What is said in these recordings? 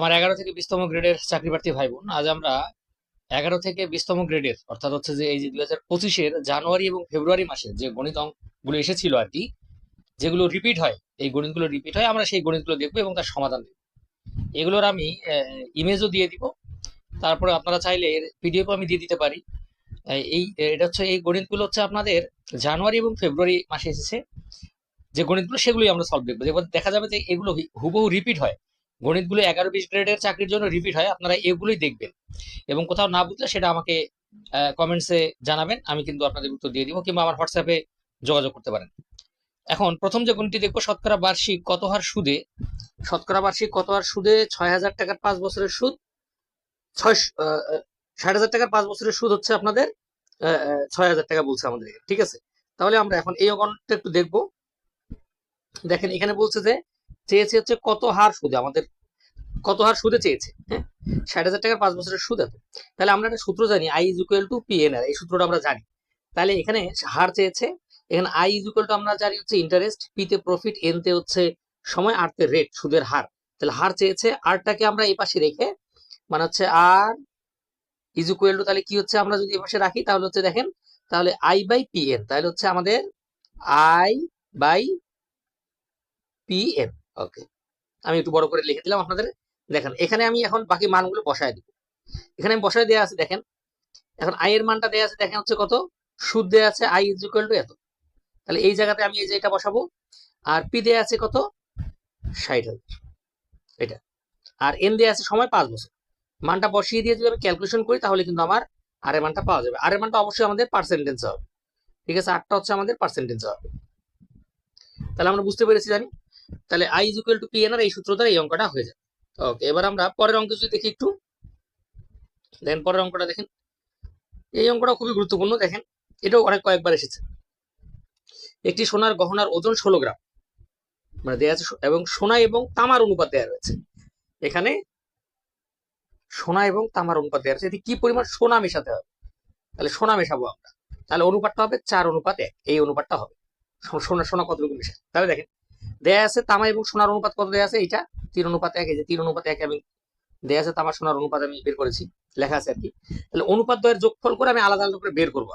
আমার এগারো থেকে বিশতম গ্রেডের চাকরি প্রার্থী ভাই বোন আজ আমরা এগারো থেকে বিশতম গ্রেডের, অর্থাৎ হচ্ছে যে এই যে দুই হাজার পঁচিশের জানুয়ারি এবং ফেব্রুয়ারি মাসে যে গণিত অঙ্কগুলো এসেছিল আর কি, যেগুলো রিপিট হয়, এই গণিতগুলো রিপিট হয়, আমরা সেই গণিতগুলো দেখব এবং তার সমাধান দেখব। এগুলোর আমি ইমেজও দিয়ে দিব। তারপরে আপনারা চাইলে এর পিডিএফও আমি দিয়ে দিতে পারি। এই এটা হচ্ছে, এই গণিতগুলো হচ্ছে আপনাদের জানুয়ারি এবং ফেব্রুয়ারি মাসে এসেছে। যে গণিতগুলো সেগুলোই আমরা সলভ দেখব। দেখা যাবে যে এগুলো হুবহু রিপিট হয়। গণিতগুলো এগারো বিশ গ্রেডের চাকরির জন্য রিপিট হয়, আপনারা এগুলোই দেখবেন। এবং কোথাও না বুঝলে সেটা আমাকে কমেন্টসে জানাবেন, আমি কিন্তু আপনাদের উত্তর দিয়ে দিব কিংবা আমার হোয়াটসঅ্যাপে যোগাযোগ করতে পারেন। এখন প্রথম যে গণিতটি দেখব, শতকরা বার্ষিক কত হার সুদে, শতকরা বার্ষিক কত হার সুদে? ছয় হাজার টাকার পাঁচ বছরের সুদ, ছয় ষাট হাজার টাকার পাঁচ বছরের সুদ হচ্ছে আপনাদের ছয় হাজার টাকা বলছে আমাদের ঠিক আছে? তাহলে আমরা এখন এই অঙ্কনটা একটু দেখব। দেখেন, এখানে বলছে যে চেয়েছে হচ্ছে কত হার সুদে, আমাদের কত হার সুদে চেয়েছে হ্যাঁ? ষাট হাজার টাকার পাঁচ বছরের সুদ এত। তাহলে আমরা একটা সূত্র জানি I is equal to P N R এই সূত্রটা আমরা জানি। তাহলে এখানে হার চেয়েছে, এখানে আই ইজ ইকুয়াল টু আমরা জানি হচ্ছে ইন্টারেস্ট পি তে প্রফিট এন তে হচ্ছে সময় আর তে রেট সুদের হার। তাহলে হার চেয়েছে আরটাকে আমরা এই পাশে রেখে মানে হচ্ছে আর ইজ ইকুয়াল টু তাহলে কি হচ্ছে, আমরা যদি এই পাশে রাখি, তাহলে হচ্ছে দেখেন, তাহলে আই বাই পি এন তাহলে হচ্ছে আমাদের I by P N okay আমি একটু বড় করে লিখে দিলাম আপনাদের। দেখেন, এখানে আমি এখন বাকি মানগুলো বসায় দিব। এখানে আমি বসায় দেওয়া আছে, দেখেন, এখন আই এর মানটা দেওয়া আছে, দেখেন হচ্ছে কত? সুদ দেওয়া আছে আই ইজ ইকুয়াল টু এত। তাহলে এই জায়গাতে আমি এই যে এটা বসাবো, আর পি দেওয়া আছে কত? ষাট হাজার। এটা। আর এন দেওয়া আছে সময় পাঁচ বছর। মানটা বসিয়ে দিয়ে যদি আমি ক্যালকুলেশন করি, তাহলে কিন্তু আমার আর এর মানটা পাওয়া যাবে। আর এর মানটা অবশ্যই আমাদের পার্সেন্টেজ হবে। ঠিক আছে? আটটা হচ্ছে আমাদের পার্সেন্টেজ হবে। তাহলে আমরা বুঝতে পেরেছি জানি? তাহলে I is equal to P N R এই সূত্র দ্বারা এই অঙ্কটা হয়ে যাবে। ওকে এবার আমরা পরের অঙ্ক যদি দেখি একটু দেখেন পরের অঙ্কটা দেখেন। এই অঙ্কটা খুবই গুরুত্বপূর্ণ, দেখেন। এটাও অনেক কয়েকবার এসেছে। একটি সোনার গহনার ওজন ষোলো গ্রাম। মানে দেওয়া আছে এবং সোনা এবং তামার অনুপাত দেওয়া রয়েছে। এখানে সোনা এবং তামার অনুপাত দেওয়া আছে এটি কি পরিমাণ সোনা মেশাতে হবে? তাহলে সোনা মেশাবো আমরা। তাহলে অনুপাতটা হবে চার অনুপাত এক। এই অনুপাতটা হবে। সোনা সোনা কতটুকু মেশায়? তাহলে দেখেন। দেয়া আছে তামা এবং সোনার অনুপাত কত দেয়া আছে? এটা তিন অনুপাত এক যে তিন অনুপাত এক আমি দেয়া আছে তামা, সোনার অনুপাত আমি বের করেছি, লেখা আছে আর কি। তাহলে অনুপাত দ্বয়ের যোগফল করে আমি আলাদা আলাদা করে বের করব।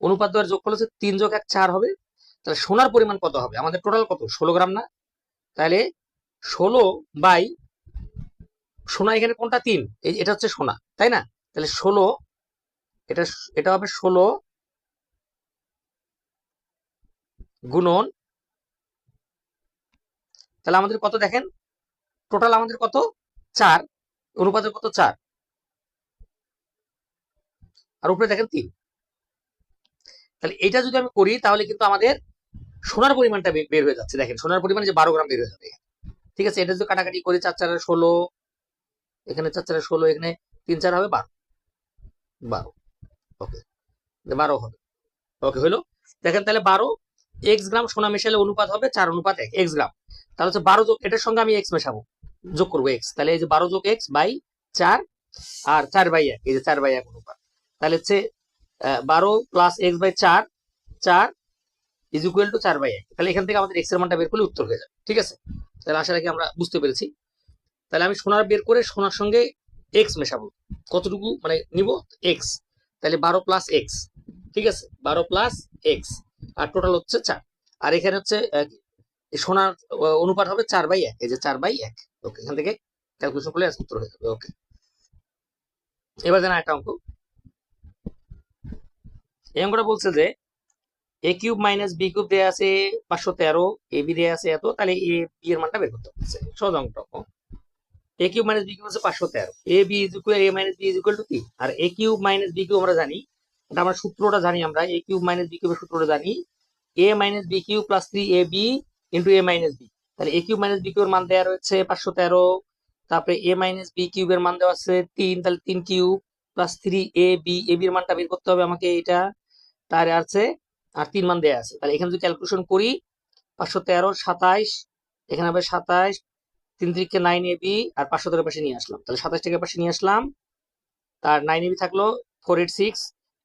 অনুপাত দ্বয়ের যোগফল হচ্ছে তিন যোগ এক চার হবে, তাহলে সোনার পরিমাণ কত হবে? আমাদের টোটাল কত? ষোলো গ্রাম না? তাহলে ষোলো বাই সোনা এখানে কোনটা? তিন। এটা হচ্ছে সোনা, তাই না? তাহলে ষোলো, এটা এটা হবে ষোলো গুণন তাহলে আমাদের কত দেখেন? টোটাল আমাদের কত? চার। অনুপাতের কত? চার। আর উপরে দেখেন তিন। তাহলে এটা যদি আমি করি, তাহলে কিন্তু আমাদের সোনার পরিমাণটা বের হয়ে যাচ্ছে। দেখেন, সোনার পরিমাণ যে বারো গ্রাম বের হয়ে যাবে। ঠিক আছে, এটা যদি কাটাকাটি করি, চার চারে ষোলো, এখানে চার চারে ষোলো, এখানে তিন চার হবে বারো। বারো। ওকে, বারো হবে। ওকে হলো দেখেন তাহলে বারো এক্স গ্রাম সোনা মেশালে অনুপাত হবে চার অনুপাত এক এক্স গ্রাম। তাহলে হচ্ছে বারো যোগ এটার সঙ্গে আমি এক্স মেশাবো। যোগ করব এক্স তাহলে এই যে বারো যোগ এক্স বাই চার, আর চার বাই এক, এই যে চার বাই এক অনুপাত। তাহলে হচ্ছে বারো প্লাস এক্স বাই চার চার ইজ ইকুয়াল টু চার বাই এক। তাহলে এখান থেকে আমাদের এক্সের মানটা বের করলে উত্তর হয়ে যাবে। ঠিক আছে? তাহলে আশা রাখি আমরা বুঝতে পেরেছি। তাহলে আমি সোনার বের করে সোনার সঙ্গে এক্স মেশাবো। কতটুকু? মানে নিব? এক্স তাহলে বারো প্লাস এক্স ঠিক আছে? বারো প্লাস এক্স আর টোটাল হচ্ছে চার। আর এখানে হচ্ছে সোনার অনুপাত হবে চার বাই এক। এই যে চার বাই এক। ওকে এখান থেকে ক্যালকুলেশন করলে উত্তর হয়ে যাবে। ওকে এবার দেন একটা অঙ্ক। এই অঙ্কটা বলছে যে A cube minus B cube দেয়া আছে পাঁচশো তেরো এ বি দেয়া আছে এত, তাহলে এ বি এর মানটা বের করতে হচ্ছে সহজ অঙ্কটা A cube minus B cube হচ্ছে পাঁচশো তেরো। A B is equal A minus B is equal to কি আর A cube minus B cube আমরা জানি এটা আমরা সূত্রটা জানি আমরা এ কিউব মাইনাস বি কিউবের সূত্রটা জানি। A minus B cube plus three A B into A minus B তাহলে এ কিউব মাইনাস বি কিউবের মান দেওয়া রয়েছে পাঁচশো তেরো, তারপরে এ মাইনাস বি কিউবের মান দেওয়া আছে তিন, তাহলে তিন cube plus three A B A বির মানটা বের করতে হবে আমাকে এটা। তার আছে, আর তিন মান দেওয়া আছে। তাহলে এখানে যদি ক্যালকুলেশন করি, পাঁচশো তেরো, সাতাইশ, এখানে হবে সাতাইশ, তিন তিরিখে নাইন এ বি আর পাঁচশো তেরো পাশে নিয়ে আসলাম। তাহলে সাতাশ টাকা পাশে নিয়ে আসলাম। তার নাইন এবি থাকল ফোর এইট সিক্স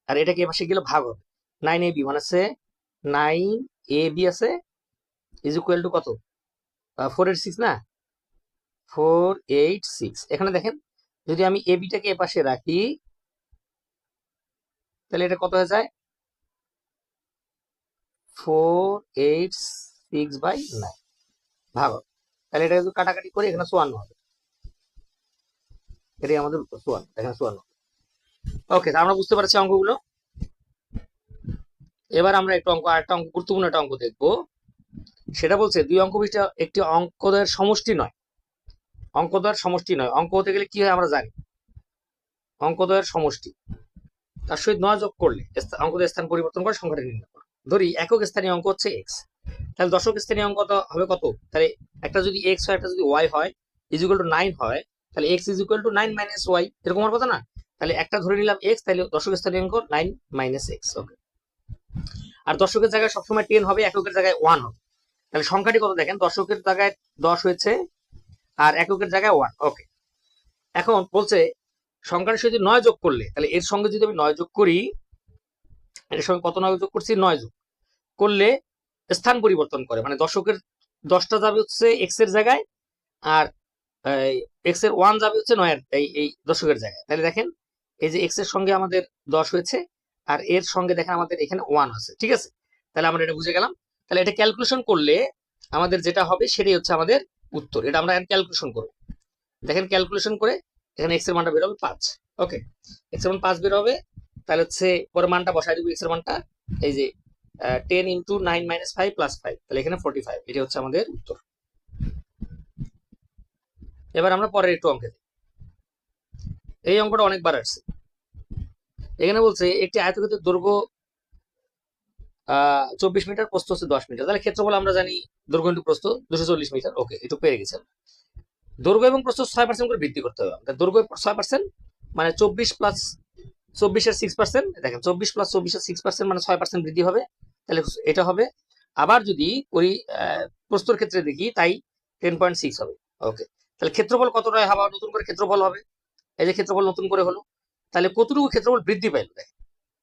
আর এটাকে এ পাশে গেলে ভাগ হবে। নাইন এ বি মানে আছে নাইন এ বি আছে ইজ ইকুয়াল টু কত? ফোর এইট সিক্স না? ফোর এইট সিক্স এখানে দেখেন, যদি আমি এ বিটাকে এ পাশে রাখি, তাহলে এটা কত হয়ে যায়? Four eight six by nine ভাগ। তাহলে এটা যদি কাটাকাটি করি, এখানে চুয়ান্ন হবে। এটাই আমাদের চুয়ান্ন। এখানে চুয়ান্ন। ওকে আমরা বুঝতে পারছি অঙ্কগুলো। এবার আমরা একটু অঙ্ক, আরেকটা অঙ্ক, গুরুত্বপূর্ণ একটা অঙ্ক দেখব। সেটা বলছে, দুই অঙ্ক বিশিষ্ট একটি অঙ্কদের সমষ্টি নয়। অঙ্কদ্বয়ের সমষ্টি নয়। অঙ্ক হতে গেলে কি হয় আমরা জানি। অঙ্কদ্বয়ের সমষ্টি। তার সহিত নয় যোগ করলে অঙ্কদের স্থান পরিবর্তন করে সংখ্যাটা নির্ণয় করো। ধরি, একক স্থানীয় অঙ্ক হচ্ছে এক্স তাহলে দশক স্থানীয় অঙ্ক হবে কত? তাহলে একটা যদি এক্স হয়, একটা যদি ওয়াই হয় ইজ টু নাইন হয়, তাহলে X is two nine minus Y এরকম হওয়ার কথা না? তাহলে একটা ধরে নিলাম এক্স তাহলে দশক স্থানীয় অঙ্ক নাইন মাইনাস এক্স ওকে আর দশকের জায়গায় সবসময় টেন হবে, এককের জায়গায় ওয়ান হবে। তাহলে সংখ্যাটি কত দেখেন? দশকের জায়গায় দশ হয়েছে আর এককের জায়গায় ওয়ান ওকে এখন বলছে সংখ্যার সাথে নয় যোগ করলে, তাহলে এর সঙ্গে যদি আমি নয় যোগ করি, এর সঙ্গে কত নয় যোগ করছি? নয় যোগ। করলে স্থান পরিবর্তন করে মানে দশকের দশটা যাবে হচ্ছে এক্সের জায়গায় আর এক্সের ওয়ান যাবে হচ্ছে নয়ের, এই এই দশকের জায়গায়। তাহলে দেখেন এই যে এক্সের সঙ্গে আমাদের দশ হয়েছে, আর এর সঙ্গে দেখেন আমাদের এখানে ওয়ান আছে, ঠিক আছে? তাহলে আমরা এটা বুঝে গেলাম। তাহলে এটা ক্যালকুলেশন করলে আমাদের যেটা হবে সেটাই হচ্ছে আমাদের উত্তর। এটা আমরা ক্যালকুলেশন করব। দেখেন ক্যালকুলেশন করে এখানে এক্সের মানটা বের হবে পাঁচ। ওকে এক্সের মান পাঁচ বের হবে, তাহলে হচ্ছে পরে মানটা বসাই দিব এক্সের মানটা। এই যে ten into nine minus five plus five তাহলে এখানে ফোর্টি ফাইভ এটা হচ্ছে আমাদের উত্তর। এবার আমরা পরের একটু অঙ্কে। এই অঙ্কটা অনেকবার আসছে। এখানে বলছে, একটি আয়তক্ষেত্রের দৈর্ঘ্য চব্বিশ মিটার, প্রস্থ হচ্ছে দশ মিটার। তাহলে ক্ষেত্রফল আমরা জানি দৈর্ঘ্য ইন্টু প্রস্থ দুশো চল্লিশ মিটার। ওকে একটু পেরে গেছে। দৈর্ঘ্য এবং প্রস্থ ছয় পার্সেন্ট করে বৃদ্ধি করতে হবে দৈর্ঘ্য ছয় পার্সেন্ট মানে চব্বিশ প্লাস চব্বিশের সিক্স পার্সেন্ট দেখেন, চব্বিশ প্লাস চব্বিশের সিক্স পার্সেন্ট মানে ছয় পার্সেন্ট বৃদ্ধি হবে। তাহলে এটা হবে। আবার যদি করি প্রস্তর ক্ষেত্রে দেখি, তাই টেন পয়েন্ট সিক্স হবে। ওকে, তাহলে ক্ষেত্রফল কতটা হবে? নতুন করে ক্ষেত্রফল হবে। এই যে ক্ষেত্রফল নতুন করে হলো, তাহলে কতটুকু ক্ষেত্রফল বৃদ্ধি পাইলো?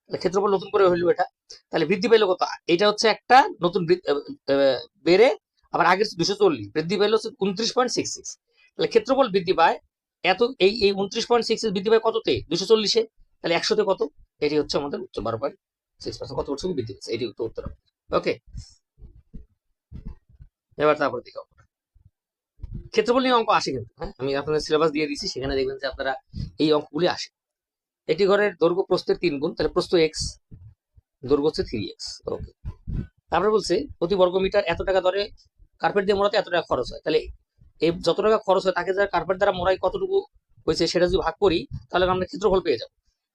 ক্ষেত্রফল নতুন করে হইল এটা, তাহলে বৃদ্ধি পাইলো কত? এটা হচ্ছে একটা নতুন বেড়ে আবার আগের দুশো চল্লিশ, বৃদ্ধি পাইলো হচ্ছে উনত্রিশ পয়েন্ট সিক্স সিক্স তাহলে ক্ষেত্রফল বৃদ্ধি পায় এত, এই এই উনত্রিশ পয়েন্ট সিক্স বৃদ্ধি পায় কততে? দুশো চল্লিশে। তাহলে একশোতে কত? এটি হচ্ছে আমাদের উত্তর, বারো পয়েন্ট সিক্স পার্সেন্ট কত পার্সেন্ট বৃদ্ধি পেয়েছে? এটি উত্তর উত্তর ওকে এবার তারপরে দেখো। ক্ষেত্রফল নিয়ে অঙ্ক আসে কিন্তু হ্যাঁ? আমি আপনাদের সিলেবাস দিয়ে দিচ্ছি সেখানে দেখবেন যে আপনারা এই অঙ্কগুলি আসে। একটি ঘরের দৈর্ঘ্য প্রস্থের তিন গুণ, তাহলে প্রস্থ এক্স দৈর্ঘ্য হচ্ছে থ্রি এক্স ওকে তারপরে বলছে, প্রতি বর্গ মিটার এত টাকা ধরে কার্পেট দিয়ে মোড়াতে এত টাকা খরচ হয়। তাহলে এই যত টাকা খরচ হয়, তাকে যারা কার্পেট দ্বারা মোড়াই কতটুকু হয়েছে সেটা যদি ভাগ করি, তাহলে আমরা ক্ষেত্রফল পেয়ে যাব।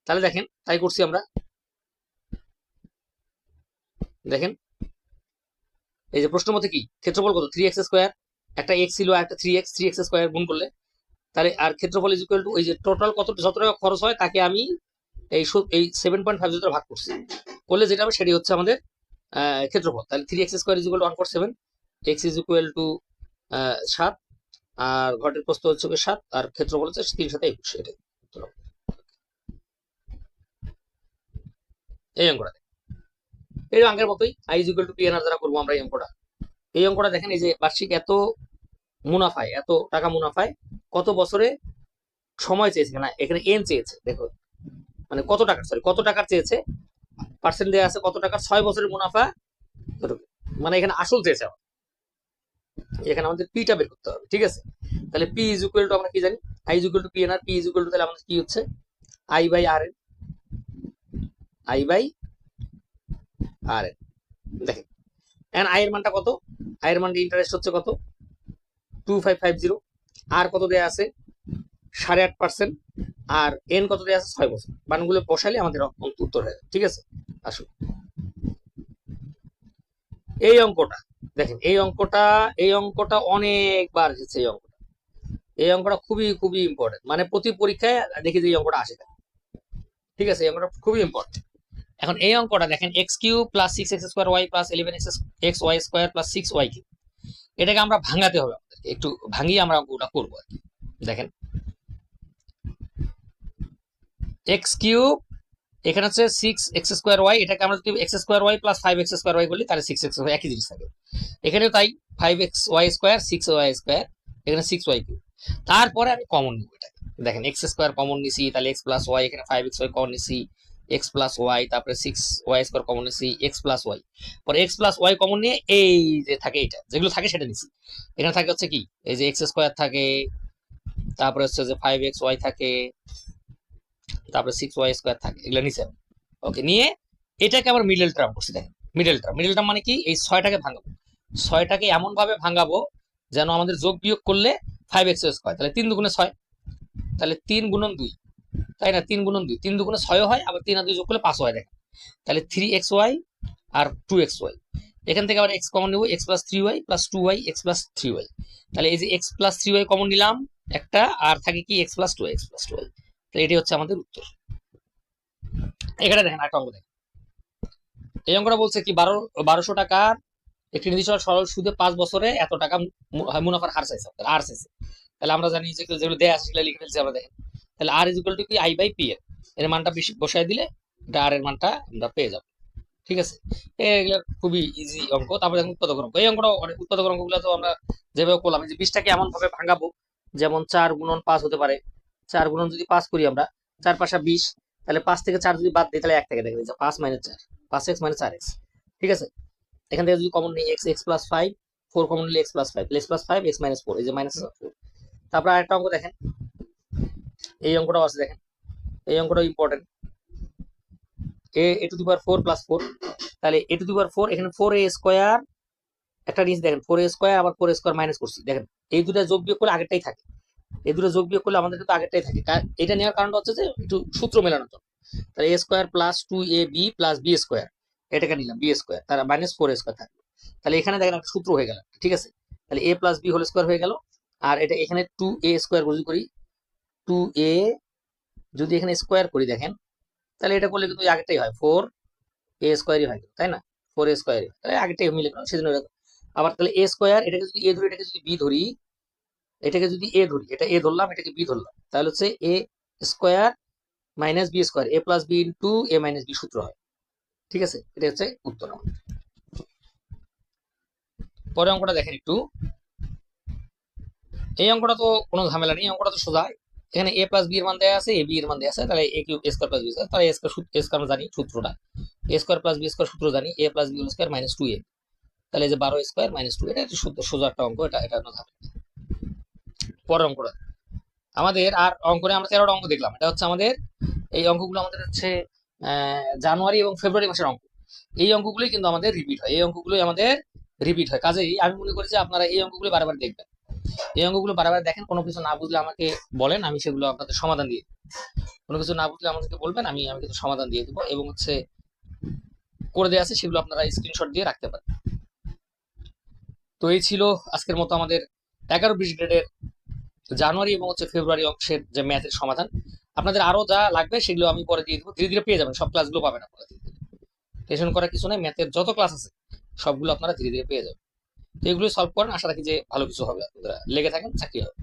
তাহলে দেখেন, তাই করছি আমরা। দেখেন, এই যে প্রশ্ন মতে কি? ক্ষেত্রফল কত? থ্রি এক্স স্কোয়ার একটা এক্স ছিল একটা three X three X square গুণ করলে। তাহলে আর ক্ষেত্রফল ইজ ইকুয়াল টু ওই যে টোটাল কত, যত টাকা খরচ হয়, তাকে আমি এই এই সেভেন পয়েন্ট ফাইভ ভাগ করছি। করলে যেটা হবে সেটি হচ্ছে আমাদের ক্ষেত্রফল। তাহলে three X square is equal to one four seven X is equal to সাত, আর ঘটের প্রস্থ হচ্ছে সাত, আর ক্ষেত্রফল হচ্ছে তিন সাথে একুশ, এটাই। এই অঙ্কটা। এই অঙ্কের মতোই I is equal to P N R দ্বারা করব আমরা এই অঙ্কটা। এই অঙ্কটা দেখেন, এই যে বার্ষিক এত মুনাফায়, এত টাকা মুনাফায় কত বছরে সময় চেয়েছে? না, এখানে এন চেয়েছে, দেখো। মানে কত টাকা সরি কত টাকার চেয়েছে? পার্সেন্ট দেওয়া আছে কত টাকার ছয় বছরের মুনাফা মানে এখানে আসল চেয়েছে আমার এখানে আমাদের পিটা বের করতে হবে, ঠিক আছে? তাহলে পি ইজ ইকুয়াল টু আমরা কি জানি? I is equal to P N R P is equal to তাহলে আমাদের কি হচ্ছে? I by R N I by R N দেখেন। এখন আই এর মানটা কত? আই এর মানটা ইন্টারেস্ট হচ্ছে কত? টু ফাইভ ফাইভ জিরো আর কত দেয়া আছে? সাড়ে আট পার্সেন্ট আর এন কত দেয়া আছে? ছয় বছর। মানগুলো বসালে আমাদের উত্তর হয়ে যাবে। ঠিক আছে? আসুন। এই অঙ্কটা, দেখেন, এই অঙ্কটা এই অঙ্কটা অনেকবার এসেছে, এই অঙ্কটা। এই অঙ্কটা খুবই খুবই ইম্পর্টেন্ট মানে প্রতি পরীক্ষায় দেখি যে এই অঙ্কটা আসে। ঠিক আছে? এই অঙ্কটা খুবই ইম্পর্টেন্ট এখন এই অঙ্কটা, দেখেন X cube plus six X square Y plus eleven X X Y square plus six Y cube এটাকে আমরা ভাঙাতে হবে। একটু ভাঙিয়ে আমরা অঙ্কটা করব দেখেন। এক্স কিউব এখানে হচ্ছে সিক্স এক্স স্কোয়ার ওয়াই এটাকে আমরা যদি X square Y plus five X square Y বলি, তাহলে সিক্স এক্স একই জিনিস থাকে এখানেও তাই five X Y square six Y square এখানে সিক্স ওয়াই কিউব তারপরে আমি কমন নিব এটাকে। দেখেন এক্স স্কোয়ার কমন নিছি, তাহলে এক্স প্লাস ওয়াই এখানে ফাইভ এক্স ওয়াই কমন নিছি। এক্স প্লাস ওয়াই তারপরে সিক্স ওয়াই স্কোয়ার কমন নিছি এক্স প্লাস ওয়াই পরে এক্স প্লাস ওয়াই কমন নিয়ে এই যে থাকে এইটা যেগুলো থাকে সেটা নিছি এখানে থাকে হচ্ছে কি? এই যে এক্স স্কোয়ার থাকে, তারপরে হচ্ছে যে ফাইভ এক্স ওয়াই থাকে, তারপরে সিক্স ওয়াই স্কোয়ার থাকে, এগুলো নিচে ওকে নিয়ে এটাকে আবার মিডল টার্ম করছি, দেখেন। মিডল টার্ম মিডল টার্ম মানে কি? এই ছয়টাকে ভাঙাবো। ছয়টাকে এমন ভাবে ভাঙাবো যেন আমাদের যোগ বিয়োগ করলে ফাইভ এক্স স্কোয়ার তাহলে তিন দুগুণে ছয়, তাহলে তিন গুণন দুই। তাই না? তিন গুণন দুই। তিন দুগুণে ছয় হয়, আবার তিন আর দুই যোগ করলে পাঁচ হয়, দেখেন। তাহলে থ্রি এক্স ওয়াই আর টু এক্স ওয়াই এখান থেকে আবার এক্স কমন নেব X plus three Y plus two Y X plus three Y তাহলে এই যে X plus three Y common নিলাম একটা, আর থাকে কি X plus two X plus two Y তাহলে এটাই হচ্ছে আমাদের উত্তর। এখানে দেখেন একটা অঙ্ক দেখেন। এই অঙ্কটা বলছে কি, বারো, বারোশো টাকার একটি নির্দিষ্ট সরল সুদে পাঁচ বছরে এত টাকা মুনাফার হার চাইছে আর চাইছে। তাহলে আমরা জানি যেগুলো দেয়া আছে সেগুলো লিখে ফেলছি আমরা দেখেন। তাহলে আর ইজ টু কি? আই বাই পি এর এর মানটা বসাই দিলে এটা আর এর মানটা আমরা পেয়ে যাব। ঠিক আছে? এগুলো খুবই ইজি অঙ্ক। তারপরে দেখুন উৎপাদক অঙ্ক। এই অঙ্কটা উৎপাদক অঙ্কগুলো তো আমরা যেভাবে করলাম যে বিশটাকে এমন ভাবে ভাঙাবো, যেমন চার গুণন পাঁচ হতে পারে। চার গুণন যদি পাঁচ করি আমরা, চার পাঁচা বিশ, তাহলে পাঁচ থেকে চার যদি বাদ দিই, তাহলে এক থেকে দেখে যে পাঁচ মাইনাস চার, পাঁচ এক্স মাইনাস চার এক্স ঠিক আছে? এখান থেকে যদি কমন নিই X X plus five four common নিলে X plus five X plus five X minus four এই যে মাইনাস ফোর তারপর আরেকটা অঙ্ক দেখেন। এই অঙ্কটাও আছে দেখেন। এই অঙ্কটাও important A A to the power four plus four তাহলে A to the power four এখানে ফোর এ স্কোয়ার একটা জিনিস দেখেন ফোর এ স্কোয়ার আবার ফোর স্কোয়ার মাইনাস করছি। দেখেন, এই দুটা যোগ বিয়োগ করলে আগেরটাই থাকে। এই দুটো যোগ বিয়োগ করলে আমাদের কিন্তু আগেরটাই থাকে। এটা নেওয়ার কারণটা হচ্ছে যে একটু সূত্র মেলানোর জন্য। তাহলে A square plus two A B plus B square এটাকে নিলাম বি স্কোয়ার তার মাইনাস ফোর স্কোয়ার থাকবে তাহলে এখানে দেখেন একটা সূত্র হয়ে গেল, ঠিক আছে? তাহলে A plus B whole square হয়ে গেল। আর এটা এখানে টু এ স্কোয়ার যদি করি টু এ যদি এখানে স্কোয়ার করি দেখেন, তাহলে এটা করলে কিন্তু ওই আগেরটাই হয়। ফোর এ স্কোয়ারই হয় তাই না? ফোর এ স্কোয়ারই তাহলে আগেরটাই মিলে গেল, সেজন্য। আবার তাহলে এ স্কোয়ার এটাকে যদি এ ধরি, এটাকে যদি বি ধরি, এটাকে যদি এ ধরি, এটা এ ধরলাম, এটাকে বি ধরলাম, তাহলে হচ্ছে A square minus B square A plus B into A minus B সূত্র হয়। ঠিক আছে? এটা হচ্ছে উত্তর আমাদের পরে অঙ্কটা দেখেন একটু। এই অঙ্কটা তো কোনো ঝামেলা নেই অঙ্কটা তো সোজা। এখানে এ প্লাস বি এর মান দেওয়া আছে এ বি এর মান দেওয়া আছে, তাহলে A cube square plus B square তাহলে স্কোয়ার এ স্কোয়ার আমরা জানি সূত্রটা। A square plus B square সূত্র জানি A plus B square minus two A তাহলে যে বারো স্কোয়ার মাইনাস টু এটা একটা সোজা একটা অঙ্ক, এটা এটা নেই। পরের অঙ্কটা। আমাদের আর অঙ্কনে আমরা তেরোটা অঙ্ক দেখলাম, এটা হচ্ছে আমাদের, এই অঙ্কগুলো আমাদের হচ্ছে জানুয়ারি এবং ফেব্রুয়ারি মাসের অঙ্ক। এই অঙ্কগুলোই কিন্তু আমাদের রিপিট হয়, এই অঙ্কগুলোই আমাদের রিপিট হয়। কাজেই আমি মনে করি যে আপনারা এই অঙ্কগুলো বারবার দেখবেন। এই অঙ্কগুলো বারবার দেখেন, কোনো কিছু না বুঝলে আমাকে বলেন, আমি সেগুলো আপনাদের সমাধান দিয়ে। কোনো কিছু না বুঝলে আমাদেরকে বলবেন, আমি আমি কিন্তু সমাধান দিয়ে দেবো এবং হচ্ছে করে দেওয়া আছে, সেগুলো আপনারা স্ক্রিনশট দিয়ে রাখতে পারেন। তো এই ছিল আজকের মতো আমাদের এগারো বিশ গ্রেডের জানুয়ারি এবং হচ্ছে ফেব্রুয়ারি অংশের যে ম্যাথের সমাধান। আপনাদের আরও যা লাগবে সেগুলো আমি পরে দিয়ে দেবো। ধীরে ধীরে পেয়ে যাবেন, সব ক্লাসগুলো পাবেন আপনারা ধীরে টেনশন করার কিছু নেই, ম্যাথের যত ক্লাস আছে, সবগুলো আপনারা ধীরে ধীরে পেয়ে যাবেন। তো এগুলো সলভ করেন আশা রাখি যে ভালো কিছু হবে, আপনারা লেগে থাকেন, চাকরি হবে।